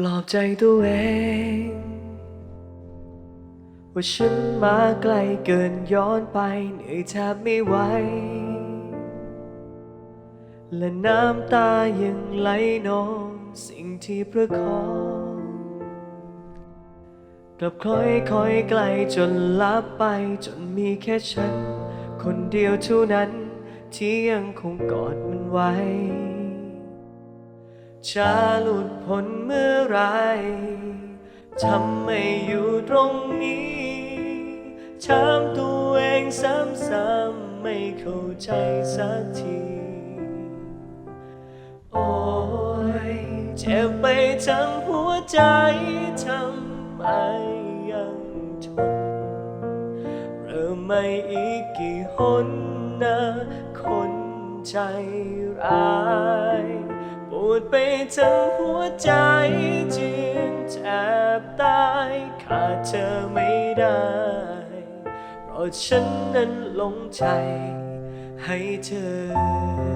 ปลอบใจตัวเอง ว่าฉันมาไกลเกินย้อนไปเหนื่อยแทบไม่ไหว และน้ำตายังไหลนองสิ่งที่ประคองกลับคอยคอยไกลจนลับไปจนมีแค่ฉัน คนเดียวเท่านั้นที่ยังคงกอดมันไว้ จะหลุดพ้นเมื่อไรทำไม่อยู่ตรงนี้ถามตัวเองซ้ำๆไม่เข้าใจสักที โอ้ยเจ็บไปทั้งหัวใจทำไมยังทนเริ่มไม่อีกกี่หนนะคนใจร้าย วดไปทั้งหัวใจจึงแทบตายขาดเธอไม่ได้ เพราะฉันนั้นหลงใจให้เธอ